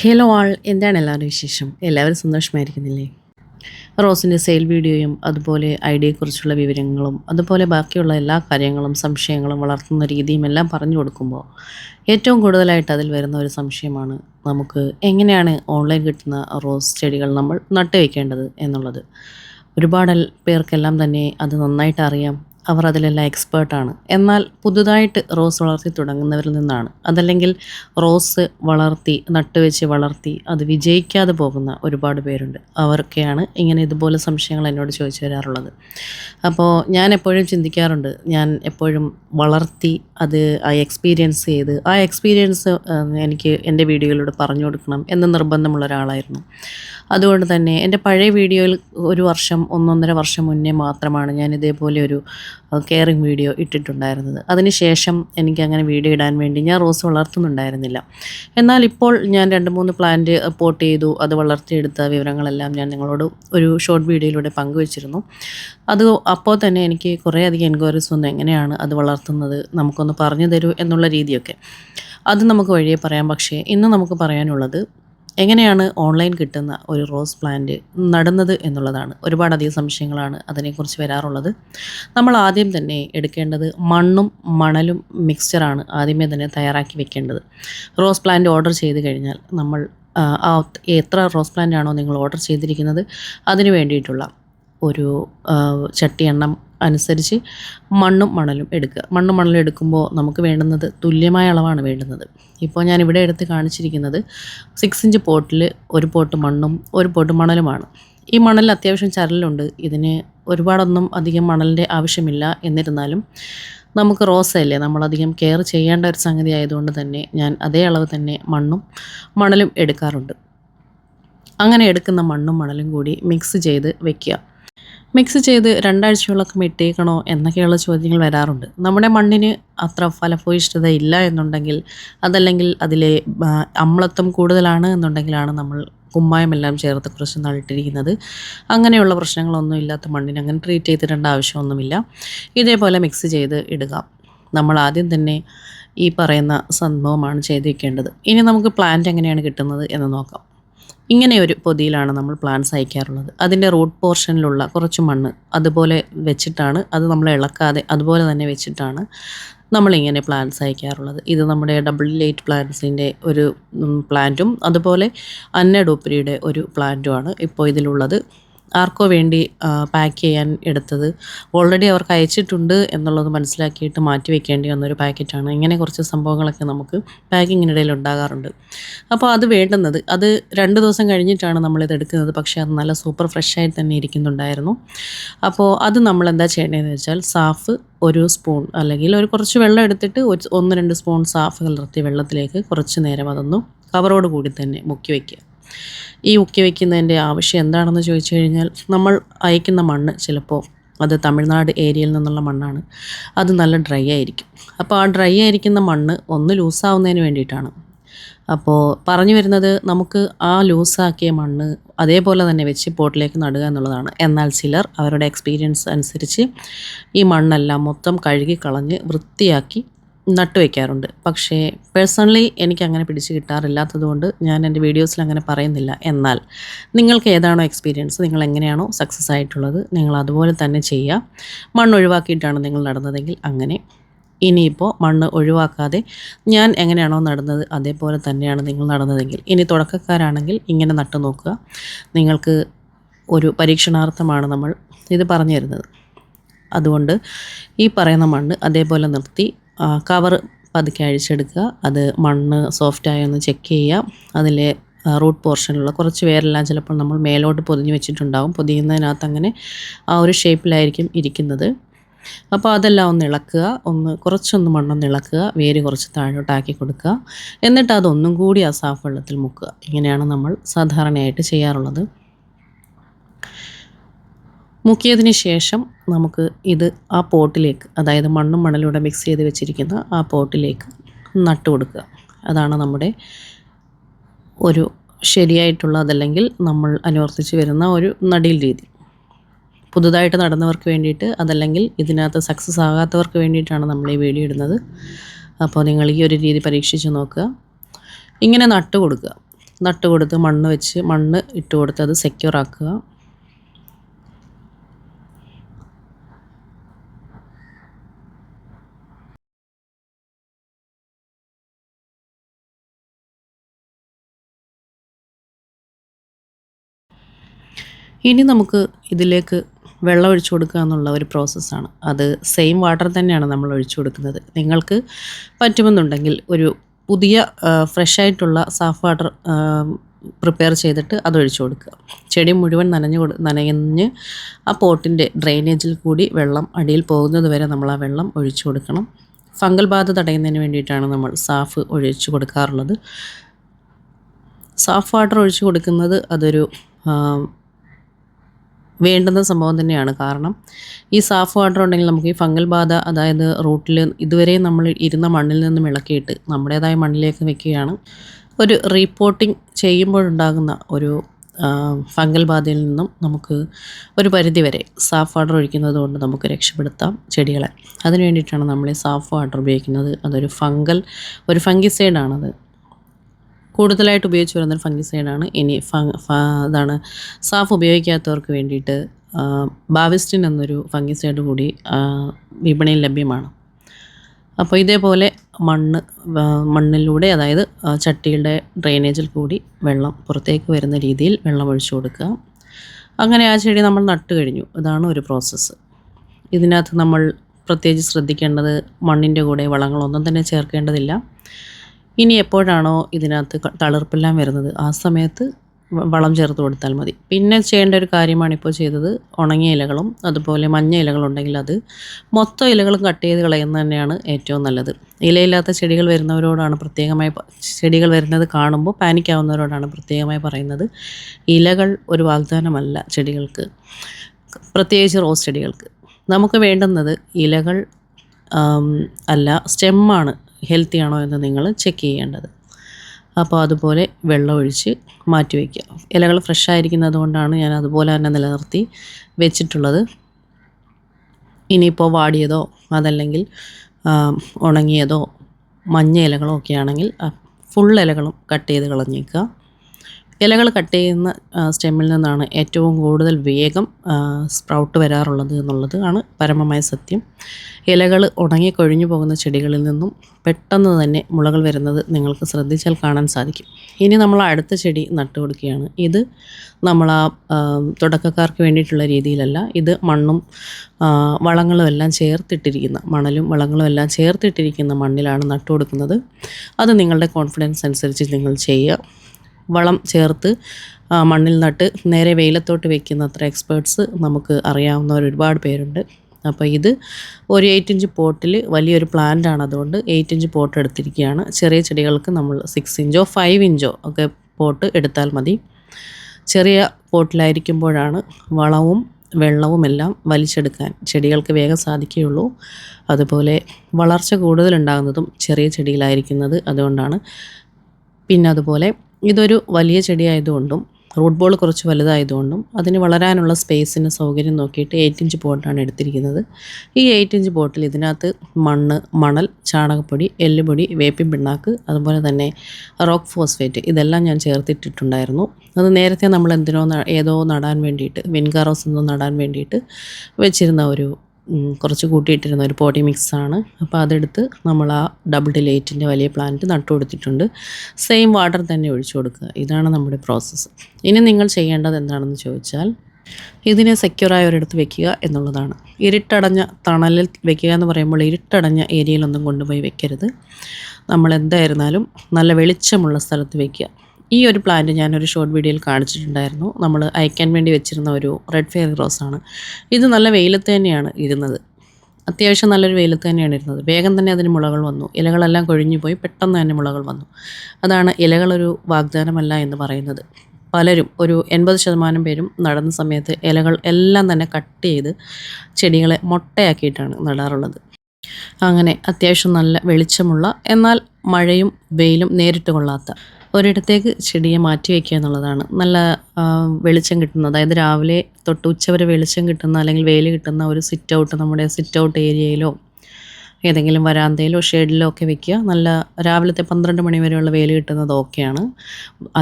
Hello ആൾ എന്താണ് എല്ലാവരുടെ വിശേഷം? എല്ലാവരും സന്തോഷമായിരിക്കുന്നില്ലേ? റോസിന്റെ സെയിൽ വീഡിയോയും അതുപോലെ ഐഡിയയെക്കുറിച്ചുള്ള വിവരങ്ങളും അതുപോലെ ബാക്കിയുള്ള എല്ലാ കാര്യങ്ങളും സംശയങ്ങളും വളർത്തുന്ന രീതിയും എല്ലാം പറഞ്ഞു കൊടുക്കുമ്പോൾ ഏറ്റവും കൂടുതലായിട്ട് അതിൽ വരുന്ന ഒരു സംശയമാണ് നമുക്ക് എങ്ങനെയാണ് ഓൺലൈൻ കിട്ടുന്ന റോസ് ചെടികൾ നമ്മൾ നട്ടുവെക്കേണ്ടത് എന്നുള്ളത്. ഒരുപാട് പേർക്കെല്ലാം തന്നെ അത് നന്നായിട്ട് അറിയാം. അവർ അതിലെല്ലാം എക്സ്പേർട്ടാണ് എന്നാൽ പുതുതായിട്ട് റോസ് വളർത്തി തുടങ്ങുന്നവരിൽ നിന്നാണ്. അതല്ലെങ്കിൽ റോസ് വളർത്തി നട്ടുവെച്ച് വളർത്തി അത് വിജയിക്കാതെ പോകുന്ന ഒരുപാട് പേരുണ്ട്. അവർക്കെയാണ് ഇങ്ങനെ ഇതുപോലെ സംശയങ്ങൾ എന്നോട് ചോദിച്ചു വരാറുള്ളത്. അപ്പോൾ ഞാൻ എപ്പോഴും ചിന്തിക്കാറുണ്ട് ഞാൻ എപ്പോഴും വളർത്തി അത് ആ എക്സ്പീരിയൻസ് ചെയ്ത് ആ എക്സ്പീരിയൻസ് എനിക്ക് എന്റെ വീഡിയോയിലൂടെ പറഞ്ഞു കൊടുക്കണം എന്ന് നിർബന്ധമുള്ള ഒരാളായിരുന്നു. അതുകൊണ്ട് തന്നെ എന്റെ പഴയ വീഡിയോയിൽ ഒരു വർഷം ഒന്നൊന്നര വർഷം മുന്നേ മാത്രമാണ് ഞാൻ ഇതേപോലെ ഒരു കെയറിങ് വീഡിയോ ഇട്ടിട്ടുണ്ടായിരുന്നത്. അതിനുശേഷം എനിക്ക് അങ്ങനെ വീഡിയോ ഇടാൻ വേണ്ടി ഞാൻ റോസ് വളർത്തുന്നുണ്ടായിരുന്നില്ല. എന്നാൽ ഇപ്പോൾ ഞാൻ രണ്ട് മൂന്ന് പ്ലാന്റ് പോട്ട് ചെയ്തു അത് വളർത്തിയെടുത്ത വിവരങ്ങളെല്ലാം ഞാൻ നിങ്ങളോട് ഒരു ഷോർട്ട് വീഡിയോയിലൂടെ പങ്കുവച്ചിരുന്നു. അത് അപ്പോൾ തന്നെ എനിക്ക് കുറേയധികം എൻക്വയറീസ് വന്നു എങ്ങനെയാണ് അത് വളർത്തുന്നത് നമുക്കൊന്ന് പറഞ്ഞു തരൂ എന്നുള്ള രീതിയൊക്കെ. അത് നമുക്ക് വഴിയെ പറയാം. പക്ഷേ ഇന്ന് നമുക്ക് പറയാനുള്ളത് എങ്ങനെയാണ് ഓൺലൈൻ കിട്ടുന്ന ഒരു റോസ് പ്ലാന്റ് നടുന്നത് എന്നുള്ളതാണ്. ഒരുപാടധികം സംശയങ്ങളാണ് അതിനെക്കുറിച്ച് വരാറുള്ളത്. നമ്മൾ ആദ്യം തന്നെ എടുക്കേണ്ടത് മണ്ണും മണലും മിക്സ്ചറാണ് ആദ്യമേ തന്നെ തയ്യാറാക്കി വെക്കേണ്ടത്. റോസ് പ്ലാന്റ് ഓർഡർ ചെയ്ത് കഴിഞ്ഞാൽ നമ്മൾ എത്ര റോസ് പ്ലാന്റ് ആണോ നിങ്ങൾ ഓർഡർ ചെയ്തിരിക്കുന്നത് അതിന് വേണ്ടിയിട്ടുള്ള ഒരു ചട്ടി എണ്ണം അനുസരിച്ച് മണ്ണും മണലും എടുക്കുക. മണ്ണും മണലും എടുക്കുമ്പോൾ നമുക്ക് വേണ്ടുന്നത് തുല്യമായ അളവാണ് വേണ്ടുന്നത്. ഇപ്പോൾ ഞാൻ ഇവിടെ എടുത്ത് കാണിച്ചിരിക്കുന്നത് സിക്സ് ഇഞ്ച് പോട്ടിൽ ഒരു പോട്ട് മണ്ണും ഒരു പോട്ട് മണലുമാണ്. ഈ മണലിൽ അത്യാവശ്യം ചരലുണ്ട്. ഇതിന് ഒരുപാടൊന്നും അധികം മണലിന്റെ ആവശ്യമില്ല. എന്നിരുന്നാലും നമുക്ക് റോസയല്ലേ നമ്മളധികം കെയർ ചെയ്യേണ്ട ഒരു സംഗതി ആയതുകൊണ്ട് തന്നെ ഞാൻ അതേ അളവ് തന്നെ മണ്ണും മണലും എടുക്കാറുണ്ട്. അങ്ങനെ എടുക്കുന്ന മണ്ണും മണലും കൂടി മിക്സ് ചെയ്ത് വെക്കുക. മിക്സ് ചെയ്ത് രണ്ടാഴ്ചയോളൊക്കെ ഇട്ടേക്കണോ എന്നൊക്കെയുള്ള ചോദ്യങ്ങൾ വരാറുണ്ട്. നമ്മുടെ മണ്ണിന് അത്ര ഫലഭൂയിഷ്ഠത ഇല്ല എന്നുണ്ടെങ്കിൽ അതല്ലെങ്കിൽ അതിലെ അമ്ലത്വം കൂടുതലാണ് എന്നുണ്ടെങ്കിലാണ് നമ്മൾ കുമ്മായം എല്ലാം ചേർത്ത് കുറച്ച് നളിട്ടിരിക്കുന്നത് അങ്ങനെയുള്ള പ്രശ്നങ്ങളൊന്നും ഇല്ലാത്ത മണ്ണിന് അങ്ങനെ ട്രീറ്റ് ചെയ്തിടേണ്ട ആവശ്യമൊന്നുമില്ല. ഇതേപോലെ മിക്സ് ചെയ്ത് ഇടുക. നമ്മൾ ആദ്യം തന്നെ ഈ പറയുന്ന സംഭവമാണ് ചെയ്ത് വെക്കേണ്ടത് ഇനി നമുക്ക് പ്ലാന്റ് എങ്ങനെയാണ് കിട്ടുന്നത് എന്ന് നോക്കാം. ഇങ്ങനെ ഒരു പൊതിയിലാണ് നമ്മൾ പ്ലാന്റ്സ് അയക്കാറുള്ളത്. അതിന്റെ റൂട്ട് പോർഷനിലുള്ള കുറച്ച് മണ്ണ് അതുപോലെ വെച്ചിട്ടാണ് അത് നമ്മൾ ഇളക്കാതെ അതുപോലെ തന്നെ വെച്ചിട്ടാണ് നമ്മളിങ്ങനെ പ്ലാന്റ്സ് അയക്കാറുള്ളത്. ഇത് നമ്മുടെ ഡബിൾ ലൈറ്റ് പ്ലാന്റ്സിന്റെ ഒരു പ്ലാന്റും അതുപോലെ അന്നഡോപ്പരിയുടെ ഒരു പ്ലാന്റുമാണ് ഇപ്പോൾ ഇതിലുള്ളത്. ആർക്കോ വേണ്ടി പാക്ക് ചെയ്യാൻ എടുത്തത്. ഓൾറെഡി അവർക്ക് അയച്ചിട്ടുണ്ട് എന്നുള്ളത് മനസ്സിലാക്കിയിട്ട് മാറ്റി വെക്കേണ്ടി വന്നൊരു പാക്കറ്റാണ്. ഇങ്ങനെ കുറച്ച് സംഭവങ്ങളൊക്കെ നമുക്ക് പാക്കിങ്ങിനിടയിൽ ഉണ്ടാകാറുണ്ട്. അപ്പോൾ അത് വേണ്ടുന്നത് അത് രണ്ട് ദിവസം കഴിഞ്ഞിട്ടാണ് നമ്മളിത് എടുക്കുന്നത്. പക്ഷേ അത് നല്ല സൂപ്പർ ഫ്രഷായി തന്നെ ഇരിക്കുന്നുണ്ടായിരുന്നു. അപ്പോൾ അത് നമ്മൾ എന്താ ചെയ്യേണ്ടതെന്ന് വെച്ചാൽ സാഫ് ഒരു സ്പൂൺ അല്ലെങ്കിൽ ഒരു കുറച്ച് വെള്ളം എടുത്തിട്ട് ഒന്ന് രണ്ട് സ്പൂൺ സാഫ് കലർത്തിയ വെള്ളത്തിലേക്ക് കുറച്ച് നേരം അതൊന്ന് കവറോട് കൂടി തന്നെ മുക്കി വയ്ക്കുക ഈ ഉക്കി വയ്ക്കുന്നതിന്റെ ആവശ്യം എന്താണെന്ന് ചോദിച്ചു കഴിഞ്ഞാൽ നമ്മൾ അയക്കുന്ന മണ്ണ് ചിലപ്പോൾ അത് തമിഴ്നാട് ഏരിയയിൽ നിന്നുള്ള മണ്ണാണ്. അത് നല്ല ഡ്രൈ ആയിരിക്കും. അപ്പോൾ ആ ഡ്രൈ ആയിരിക്കുന്ന മണ്ണ് ഒന്ന് ലൂസാവുന്നതിന് വേണ്ടിയിട്ടാണ്. അപ്പോൾ പറഞ്ഞു വരുന്നത് നമുക്ക് ആ ലൂസാക്കിയ മണ്ണ് അതേപോലെ തന്നെ വെച്ച് പോട്ടിലേക്ക് നടുക എന്നുള്ളതാണ്. എന്നാൽ ചിലർ അവരുടെ എക്സ്പീരിയൻസ് അനുസരിച്ച് ഈ മണ്ണെല്ലാം മൊത്തം കഴുകി കളഞ്ഞ് വൃത്തിയാക്കി നട്ടു വയ്ക്കാറുണ്ട് പക്ഷേ പേഴ്സണലി എനിക്ക് അങ്ങനെ പിടിച്ച് കിട്ടാറില്ലാത്തത് കൊണ്ട് ഞാൻ എന്റെ വീഡിയോസിൽ അങ്ങനെ പറയുന്നില്ല. എന്നാൽ നിങ്ങൾക്ക് ഏതാണോ എക്സ്പീരിയൻസ് നിങ്ങൾ എങ്ങനെയാണോ സക്സസ് ആയിട്ടുള്ളത് നിങ്ങൾ അതുപോലെ തന്നെ ചെയ്യുക മണ്ണ് ഒഴിവാക്കിയിട്ടാണ് നിങ്ങൾ നടന്നതെങ്കിൽ അങ്ങനെ. ഇനിയിപ്പോൾ മണ്ണ് ഒഴിവാക്കാതെ ഞാൻ എങ്ങനെയാണോ നടന്നത് അതേപോലെ തന്നെയാണ് നിങ്ങൾ നടന്നതെങ്കിൽ. ഇനി തുടക്കക്കാരാണെങ്കിൽ ഇങ്ങനെ നട്ടു നോക്കുക. നിങ്ങൾക്ക് ഒരു പരീക്ഷണാർത്ഥമാണ് നമ്മൾ ഇത് പറഞ്ഞു തരുന്നത് അതുകൊണ്ട് ഈ പറയുന്ന മണ്ണ് അതേപോലെ നിർത്തി കവർ പതുക്കെ അഴിച്ചെടുക്കുക. അത് മണ്ണ് സോഫ്റ്റായി എന്ന് ചെക്ക് ചെയ്യുക. അതിലെ റൂട്ട് പോർഷനിലുള്ള കുറച്ച് വേരെല്ലാം ചിലപ്പോൾ നമ്മൾ മേലോട്ട് പൊതിഞ്ഞ് വെച്ചിട്ടുണ്ടാവും. പൊതിയുന്നതിനകത്ത് അങ്ങനെ ആ ഒരു ഷേപ്പിലായിരിക്കും ഇരിക്കുന്നത്. അപ്പോൾ അതെല്ലാം ഒന്ന് ഇളക്കുക. ഒന്ന് കുറച്ചൊന്ന് മണ്ണൊന്ന് ഇളക്കുക. വേര് കുറച്ച് താഴോട്ടാക്കി കൊടുക്കുക. എന്നിട്ട് അതൊന്നും കൂടി ആ സാഫ് വെള്ളത്തിൽ മുക്കുക. ഇങ്ങനെയാണ് നമ്മൾ സാധാരണയായിട്ട് ചെയ്യാറുള്ളത്. മുക്കിയതിന് ശേഷം നമുക്ക് ഇത് ആ പോട്ടിലേക്ക് അതായത് മണ്ണും മണലൂടെ മിക്സ് ചെയ്ത് വെച്ചിരിക്കുന്ന ആ പോട്ടിലേക്ക് നട്ടു കൊടുക്കുക. അതാണ് നമ്മുടെ ഒരു ശരിയായിട്ടുള്ള അതല്ലെങ്കിൽ നമ്മൾ അനുവർത്തിച്ച് വരുന്ന ഒരു നടീൽ രീതി. പുതുതായിട്ട് നടന്നവർക്ക് വേണ്ടിയിട്ട് അതല്ലെങ്കിൽ ഇതിനകത്ത് സക്സസ് ആകാത്തവർക്ക് വേണ്ടിയിട്ടാണ് നമ്മൾ ഈ വീഡിയോ ഇടുന്നത്. അപ്പോൾ നിങ്ങൾ ഈ ഒരു രീതി പരീക്ഷിച്ച് നോക്കുക. ഇങ്ങനെ നട്ടു കൊടുക്കുക. നട്ട് മണ്ണ് വെച്ച് മണ്ണ് ഇട്ട് കൊടുത്ത് അത് സെക്യൂർ ആക്കുക. ഇനി നമുക്ക് ഇതിലേക്ക് വെള്ളം ഒഴിച്ചു കൊടുക്കുക എന്നുള്ള ഒരു പ്രോസസ്സാണ് അത് സെയിം വാട്ടർ തന്നെയാണ് നമ്മൾ ഒഴിച്ചു കൊടുക്കുന്നത്. നിങ്ങൾക്ക് പറ്റുമെന്നുണ്ടെങ്കിൽ ഒരു പുതിയ ഫ്രഷ് ആയിട്ടുള്ള സാഫ് വാട്ടർ പ്രിപ്പയർ ചെയ്തിട്ട് അത് ഒഴിച്ചു കൊടുക്കുക. ചെടി മുഴുവൻ നനഞ്ഞു കൊടു നനഞ്ഞ് ആ പോട്ടിന്റെ ഡ്രെയിനേജിൽ കൂടി വെള്ളം അടിയിൽ പോകുന്നത് വരെ നമ്മൾ ആ വെള്ളം ഒഴിച്ചു കൊടുക്കണം. ഫംഗൽ ബാധ തടയുന്നതിന് വേണ്ടിയിട്ടാണ് നമ്മൾ സാഫ് ഒഴിച്ചു കൊടുക്കാറുള്ളത്. സാഫ് വാട്ടർ ഒഴിച്ചു കൊടുക്കുന്നത് അതൊരു വേണ്ടുന്ന സംഭവം തന്നെയാണ് കാരണം ഈ സാഫ് വാട്ടർ ഉണ്ടെങ്കിൽ നമുക്ക് ഈ ഫംഗൽ ബാധ അതായത് റൂട്ടിൽ ഇതുവരെ നമ്മൾ ഇരുന്ന മണ്ണിൽ നിന്നും ഇളക്കിയിട്ട് നമ്മുടേതായ മണ്ണിലേക്ക് വെക്കുകയാണ്. ഒരു റീപ്പോർട്ടിംഗ് ചെയ്യുമ്പോഴുണ്ടാകുന്ന ഒരു ഫംഗൽ ബാധയിൽ നിന്നും നമുക്ക് ഒരു പരിധി വരെ സാഫ് വാട്ടർ ഒഴിക്കുന്നത് കൊണ്ട് നമുക്ക് രക്ഷപ്പെടുത്താം ചെടികളെ. അതിന് വേണ്ടിയിട്ടാണ് നമ്മൾ ഈ സാഫ് വാട്ടർ ഉപയോഗിക്കുന്നത്. അതൊരു ഫംഗൽ ഒരു ഫംഗിസൈഡാണത്. കൂടുതലായിട്ട് ഉപയോഗിച്ച് വരുന്നൊരു ഫംഗിസൈഡാണ്. ഇനി അതാണ് സാഫ് ഉപയോഗിക്കാത്തവർക്ക് വേണ്ടിയിട്ട് ബാവിസ്റ്റിൻ എന്നൊരു ഫംഗിസൈഡ് കൂടി വിപണിയിൽ ലഭ്യമാണ്. അപ്പോൾ ഇതേപോലെ മണ്ണ് മണ്ണിലൂടെ അതായത് ചട്ടിയുടെ ഡ്രെയിനേജിൽ കൂടി വെള്ളം പുറത്തേക്ക് വരുന്ന രീതിയിൽ വെള്ളം ഒഴിച്ചു കൊടുക്കുക. അങ്ങനെ ആ ചെടി നമ്മൾ നട്ട് കഴിഞ്ഞു. ഇതാണ് ഒരു പ്രോസസ്സ്. ഇതിനകത്ത് നമ്മൾ പ്രത്യേകിച്ച് ശ്രദ്ധിക്കേണ്ടത് മണ്ണിന്റെ കൂടെ വളങ്ങളൊന്നും തന്നെ ചേർക്കേണ്ടതില്ല. ഇനി എപ്പോഴാണോ ഇതിനകത്ത് തളിർപ്പെല്ലാം വരുന്നത്? ആ സമയത്ത് വളം ചേർത്ത് കൊടുത്താൽ മതി. പിന്നെ ചെയ്യേണ്ട ഒരു കാര്യമാണ് ഇപ്പോൾ ചെയ്തത് ഉണങ്ങിയ ഇലകളും അതുപോലെ മഞ്ഞ ഇലകളുണ്ടെങ്കിൽ അത് മൊത്തം ഇലകളും കട്ട് ചെയ്ത് കളയുന്നത് തന്നെയാണ് ഏറ്റവും നല്ലത്. ഇലയില്ലാത്ത ചെടികൾ വരുന്നവരോടാണ് പ്രത്യേകമായി ചെടികൾ വരുന്നത് കാണുമ്പോൾ പാനിക്കാവുന്നവരോടാണ് പ്രത്യേകമായി പറയുന്നത്. ഇലകൾ ഒരു വാഗ്ദാനമല്ല ചെടികൾക്ക്. പ്രത്യേകിച്ച് റോസ് ചെടികൾക്ക്. നമുക്ക് വേണ്ടുന്നത് ഇലകൾ അല്ല സ്റ്റെമ്മാണ് ഹെൽത്തി ആണോ എന്ന് നിങ്ങൾ ചെക്ക് ചെയ്യേണ്ടത്. അപ്പോൾ അതുപോലെ വെള്ളം ഒഴിച്ച് മാറ്റി വയ്ക്കുക ഇലകൾ ഫ്രഷ് ആയിരിക്കുന്നത് കൊണ്ടാണ് ഞാൻ അതുപോലെ തന്നെ നിലനിർത്തി വെച്ചിട്ടുള്ളത്. ഇനിയിപ്പോൾ വാടിയതോ അതല്ലെങ്കിൽ ഉണങ്ങിയതോ മഞ്ഞ ഇലകളോ ഒക്കെ ആണെങ്കിൽ ഫുൾ ഇലകളും കട്ട് ചെയ്ത് കളഞ്ഞേക്കുക. ഇലകൾ കട്ട് ചെയ്യുന്ന സ്റ്റെമ്മിൽ നിന്നാണ് ഏറ്റവും കൂടുതൽ വേഗം സ്പ്രൗട്ട് വരാറുള്ളത് എന്നുള്ളത് ആണ് പരമമായ സത്യം. ഇലകൾ ഉണങ്ങി കൊഴിഞ്ഞു പോകുന്ന ചെടികളിൽ നിന്നും പെട്ടെന്ന് തന്നെ മുളകൾ വരുന്നത് നിങ്ങൾക്ക് ശ്രദ്ധിച്ചാൽ കാണാൻ സാധിക്കും. ഇനി നമ്മൾ അടുത്ത ചെടി നട്ടു കൊടുക്കുകയാണ്. ഇത് നമ്മൾ ആ തുടക്കക്കാർക്ക് വേണ്ടിയിട്ടുള്ള രീതിയിലല്ല ഇത് മണ്ണും വളങ്ങളും എല്ലാം ചേർത്തിട്ടിരിക്കുന്ന മണലും വളങ്ങളും എല്ലാം ചേർത്തിട്ടിരിക്കുന്ന മണ്ണിലാണ് നട്ടു കൊടുക്കുന്നത്. അത് നിങ്ങളുടെ കോൺഫിഡൻസ് അനുസരിച്ച് നിങ്ങൾ ചെയ്യുക. വളം ചേർത്ത് മണ്ണിൽ നട്ട് നേരെ വെയിലത്തോട്ട് വെക്കുന്ന അത്ര എക്സ്പേർട്സ് നമുക്ക് അറിയാവുന്ന ഒരുപാട് പേരുണ്ട്. അപ്പോൾ ഇത് ഒരു എയ്റ്റ് ഇഞ്ച് പോട്ടിൽ വലിയൊരു പ്ലാന്റ് ആണ് അതുകൊണ്ട് എയ്റ്റ് ഇഞ്ച് പോട്ട് എടുത്തിരിക്കുകയാണ്. ചെറിയ ചെടികൾക്ക് നമ്മൾ സിക്സ് ഇഞ്ചോ ഫൈവ് ഇഞ്ചോ ഒക്കെ പോട്ട് എടുത്താൽ മതി. ചെറിയ പോട്ടിലായിരിക്കുമ്പോഴാണ് വളവും വെള്ളവും എല്ലാം വലിച്ചെടുക്കാൻ ചെടികൾക്ക് വേഗം സാധിക്കുകയുള്ളൂ. അതുപോലെ വളർച്ച കൂടുതലുണ്ടാകുന്നതും ചെറിയ ചെടിയിലായിരിക്കുന്നത് അതുകൊണ്ടാണ്. പിന്നെ അതുപോലെ ഇതൊരു വലിയ ചെടിയായതുകൊണ്ടും റൂട്ട് ബോൾ കുറച്ച് വലുതായതുകൊണ്ടും അതിന് വളരാനുള്ള സ്പേസിന് സൗകര്യം നോക്കിയിട്ട് എയ്റ്റ് ഇഞ്ച് പോട്ടാണ് എടുത്തിരിക്കുന്നത്. ഈ എയ്റ്റ് ഇഞ്ച് പോട്ടിൽ ഇതിനകത്ത് മണ്ണ് മണൽ ചാണകപ്പൊടി എല്ലുപൊടി വേപ്പിൻ പിണ്ണാക്ക് അതുപോലെ തന്നെ റോക്ക് ഫോസ്ഫേറ്റ് ഇതെല്ലാം ഞാൻ ചേർത്തിട്ടിട്ടുണ്ടായിരുന്നു. അത് നേരത്തെ നമ്മൾ എന്തിനോ ഏതോ നടാൻ വേണ്ടിയിട്ട് വിൻകാറോസ് എന്തോ നടാൻ വേണ്ടിയിട്ട് വെച്ചിരുന്ന ഒരു കുറച്ച് കൂട്ടിയിട്ടിരുന്ന ഒരു പോട്ടി മിക്സാണ്. അപ്പോൾ അതെടുത്ത് നമ്മൾ ആ ഡബിൾ ഡിലേറ്റിന്റെ വലിയ പ്ലാന്റ് നട്ടു കൊടുത്തിട്ടുണ്ട്. സെയിം വാട്ടർ തന്നെ ഒഴിച്ചു കൊടുക്കുക. ഇതാണ് നമ്മുടെ പ്രോസസ്സ് ഇനി നിങ്ങൾ ചെയ്യേണ്ടത് എന്താണെന്ന് ചോദിച്ചാൽ ഇതിനെ സെക്യൂറായ ഒരിടത്ത് വെക്കുക എന്നുള്ളതാണ്. ഇരുട്ടടഞ്ഞ തണലിൽ വെക്കുക എന്ന് പറയുമ്പോൾ ഇരുട്ടടഞ്ഞ ഏരിയയിലൊന്നും കൊണ്ടുപോയി വെക്കരുത്. നമ്മൾ എന്തായിരുന്നാലും നല്ല വെളിച്ചമുള്ള സ്ഥലത്ത് വെക്കുക. ഈ ഒരു പ്ലാന്റ് ഞാനൊരു ഷോർട്ട് വീഡിയോയിൽ കാണിച്ചിട്ടുണ്ടായിരുന്നു. നമ്മൾ അയക്കാൻ വേണ്ടി വെച്ചിരുന്ന ഒരു റെഡ് ഫെയർ റോസ് ആണ്. ഇത് നല്ല വെയിലത്ത് തന്നെയാണ് ഇരുന്നത്. അത്യാവശ്യം നല്ലൊരു വെയിലത്ത് തന്നെയാണ് ഇരുന്നത്. വേഗം തന്നെ അതിന് മുളകൾ വന്നു. ഇലകളെല്ലാം കൊഴിഞ്ഞു പോയി. പെട്ടെന്ന് തന്നെ മുളകൾ വന്നു. അതാണ് ഇലകളൊരു വാഗ്ദാനമല്ല എന്ന് പറയുന്നത്. പലരും ഒരു എൺപത് ശതമാനം പേരും നടന്ന സമയത്ത് ഇലകൾ എല്ലാം തന്നെ കട്ട് ചെയ്ത് ചെടികളെ മുട്ടയാക്കിയിട്ടാണ് നടാറുള്ളത്. അങ്ങനെ അത്യാവശ്യം നല്ല വെളിച്ചമുള്ള എന്നാൽ മഴയും വെയിലും നേരിട്ട് കൊള്ളാത്ത ഒരിടത്തേക്ക് ചെടിയെ മാറ്റി വയ്ക്കുക എന്നുള്ളതാണ്. നല്ല വെളിച്ചം കിട്ടുന്ന അതായത് രാവിലെ തൊട്ട് ഉച്ചവരെ വെളിച്ചം കിട്ടുന്ന അല്ലെങ്കിൽ വെയിൽ കിട്ടുന്ന ഒരു സിറ്റ് ഔട്ട് നമ്മുടെ സിറ്റ് ഔട്ട് ഏരിയയിലോ ഏതെങ്കിലും വരാന്തയിലോ ഷെഡിലോ ഒക്കെ വെക്കുക. നല്ല രാവിലത്തെ പന്ത്രണ്ട് മണി വരെയുള്ള വെയിൽ കിട്ടുന്നത് ഓക്കെയാണ്.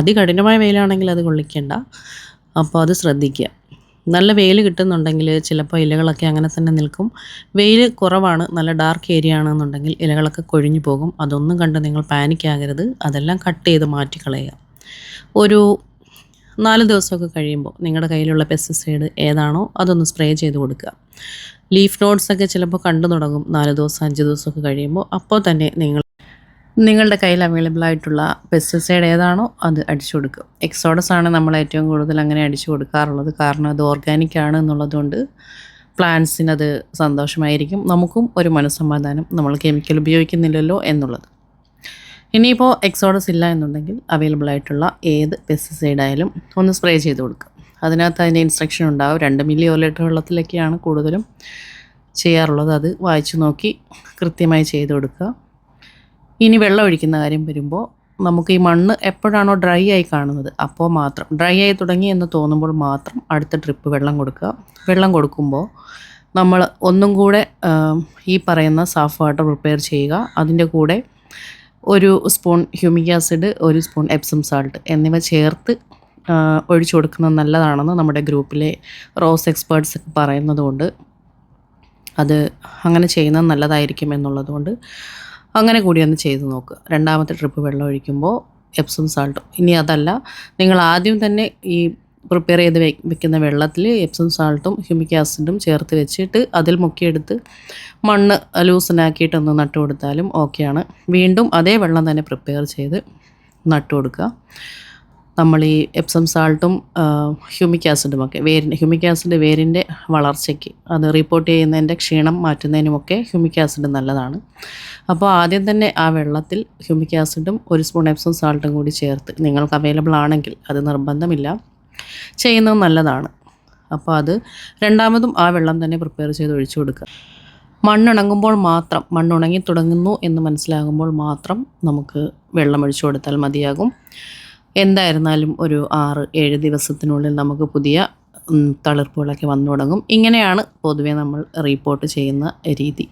അതികഠിനമായ വെയിലാണെങ്കിൽ അത് കൊള്ളിക്കേണ്ട. അപ്പോൾ അത് ശ്രദ്ധിക്കുക. നല്ല വെയിൽ കിട്ടുന്നുണ്ടെങ്കിൽ ചിലപ്പോൾ ഇലകളൊക്കെ അങ്ങനെ തന്നെ നിൽക്കും. വെയിൽ കുറവാണ് നല്ല ഡാർക്ക് ഏരിയ ആണെന്നുണ്ടെങ്കിൽ ഇലകളൊക്കെ കൊഴിഞ്ഞു പോകും. അതൊന്നും കണ്ട് നിങ്ങൾ പാനിക് ആകരുത്. അതെല്ലാം കട്ട് ചെയ്ത് മാറ്റിക്കളയുക ഒരു നാല് ദിവസമൊക്കെ കഴിയുമ്പോൾ നിങ്ങളുടെ കയ്യിലുള്ള പെസ്റ്റിസൈഡ് ഏതാണോ അതൊന്ന് സ്പ്രേ ചെയ്ത് കൊടുക്കുക. ലീഫ് നോട്ട്സൊക്കെ ചിലപ്പോൾ കണ്ടു തുടങ്ങും. നാല് ദിവസം അഞ്ച് ദിവസമൊക്കെ കഴിയുമ്പോൾ അപ്പോൾ തന്നെ നിങ്ങൾ നിങ്ങളുടെ കയ്യിൽ അവൈലബിൾ ആയിട്ടുള്ള പെസ്റ്റിസൈഡ് ഏതാണോ അത് അടിച്ചു കൊടുക്കുക. എക്സോഡസ് ആണ് നമ്മൾ ഏറ്റവും കൂടുതൽ അങ്ങനെ അടിച്ചു കൊടുക്കാറുള്ളത്. കാരണം അത് ഓർഗാനിക് ആണ് എന്നുള്ളതുകൊണ്ട് പ്ലാന്റ്സിന് അത് സന്തോഷമായിരിക്കും. നമുക്കും ഒരു മനസ്സമാധാനം നമ്മൾ കെമിക്കൽ ഉപയോഗിക്കുന്നില്ലല്ലോ എന്നുള്ളത്. ഇനിയിപ്പോൾ എക്സോഡസ് ഇല്ല എന്നുണ്ടെങ്കിൽ അവൈലബിൾ ആയിട്ടുള്ള ഏത് പെസ്റ്റിസൈഡ് ആയാലും ഒന്ന് സ്പ്രേ ചെയ്ത് കൊടുക്കുക. അതിനകത്ത് അതിന്റെ ഇൻസ്ട്രക്ഷൻ ഉണ്ടാവും. രണ്ട് മില്ലി ഒരു ലിറ്റർ വെള്ളത്തിലൊക്കെയാണ് കൂടുതലും ചെയ്യാറുള്ളത്. അത് വായിച്ചു നോക്കി കൃത്യമായി ചെയ്ത് കൊടുക്കുക. ഇനി വെള്ളം ഒഴിക്കുന്ന കാര്യം വരുമ്പോൾ നമുക്ക് ഈ മണ്ണ് എപ്പോഴാണോ ഡ്രൈ ആയി കാണുന്നത് അപ്പോൾ മാത്രം. ഡ്രൈ ആയി തുടങ്ങി എന്ന് തോന്നുമ്പോൾ മാത്രം അടുത്ത ട്രിപ്പ് വെള്ളം കൊടുക്കുക. വെള്ളം കൊടുക്കുമ്പോൾ നമ്മൾ ഒന്നും കൂടെ ഈ പറയുന്ന സാഫ് വാട്ടർ പ്രിപ്പയർ ചെയ്യുക. അതിന്റെ കൂടെ ഒരു സ്പൂൺ ഹ്യൂമിക് ആസിഡ് ഒരു സ്പൂൺ എപ്സം സാൾട്ട് എന്നിവ ചേർത്ത് ഒഴിച്ചു കൊടുക്കുന്നത് നല്ലതാണെന്ന് നമ്മുടെ ഗ്രൂപ്പിലെ റോസ് എക്സ്പേർട്സ് പറയുന്നതുകൊണ്ട് പറയുന്നത് കൊണ്ട് അത് അങ്ങനെ ചെയ്യുന്നത് നല്ലതായിരിക്കും എന്നുള്ളതുകൊണ്ട് അങ്ങനെ കൂടി ഒന്ന് ചെയ്ത് നോക്കുക രണ്ടാമത്തെ ട്രിപ്പ് വെള്ളം ഒഴിക്കുമ്പോൾ എപ്സം സാൾട്ടും ഇനി അതല്ല നിങ്ങൾ ആദ്യം തന്നെ ഈ പ്രിപ്പയർ ചെയ്ത് വെക്കുന്ന വെള്ളത്തിൽ എപ്സം സാൾട്ടും ഹ്യൂമിക് ആസിഡും ചേർത്ത് വെച്ചിട്ട് അതിൽ മുക്കിയെടുത്ത് മണ്ണ് ലൂസനാക്കിയിട്ടൊന്ന് നട്ടു കൊടുത്താലും ഓക്കെയാണ് വീണ്ടും അതേ വെള്ളം തന്നെ പ്രിപ്പയർ ചെയ്ത് നട്ടു കൊടുക്കുക. നമ്മൾ ഈ എപ്സം സാൾട്ടും ഹ്യൂമിക് ആസിഡും ഒക്കെ വേരിന്റെ ഹ്യൂമിക് ആസിഡ് വേരിന്റെ വളർച്ചയ്ക്ക് അത് റിപ്പോർട്ട് ചെയ്യുന്നതിന്റെ ക്ഷീണം മാറ്റുന്നതിനുമൊക്കെ ഹ്യൂമിക് ആസിഡ് നല്ലതാണ്. അപ്പോൾ ആദ്യം തന്നെ ആ വെള്ളത്തിൽ ഹ്യൂമിക് ആസിഡും ഒരു സ്പൂൺ എപ്സം സാൾട്ടും കൂടി ചേർത്ത് നിങ്ങൾക്ക് അവൈലബിൾ ആണെങ്കിൽ അത് നിർബന്ധമില്ല ചെയ്യുന്നത് നല്ലതാണ്. അപ്പോൾ അത് രണ്ടാമതും ആ വെള്ളം തന്നെ പ്രിപ്പയർ ചെയ്ത് ഒഴിച്ചു കൊടുക്കുക. മണ്ണുണങ്ങുമ്പോൾ മാത്രം മണ്ണുണങ്ങി തുടങ്ങുന്നു എന്ന് മനസ്സിലാകുമ്പോൾ മാത്രം നമുക്ക് വെള്ളം ഒഴിച്ചു കൊടുത്താൽ മതിയാകും. എന്തായിരുന്നാലും ഒരു ആറ് ഏഴ് ദിവസത്തിനുള്ളിൽ നമുക്ക് പുതിയ തളിർപ്പുകളൊക്കെ വന്നു തുടങ്ങും. ഇങ്ങനെയാണ് പൊതുവേ നമ്മൾ റിപ്പോർട്ട് ചെയ്യുന്ന രീതി.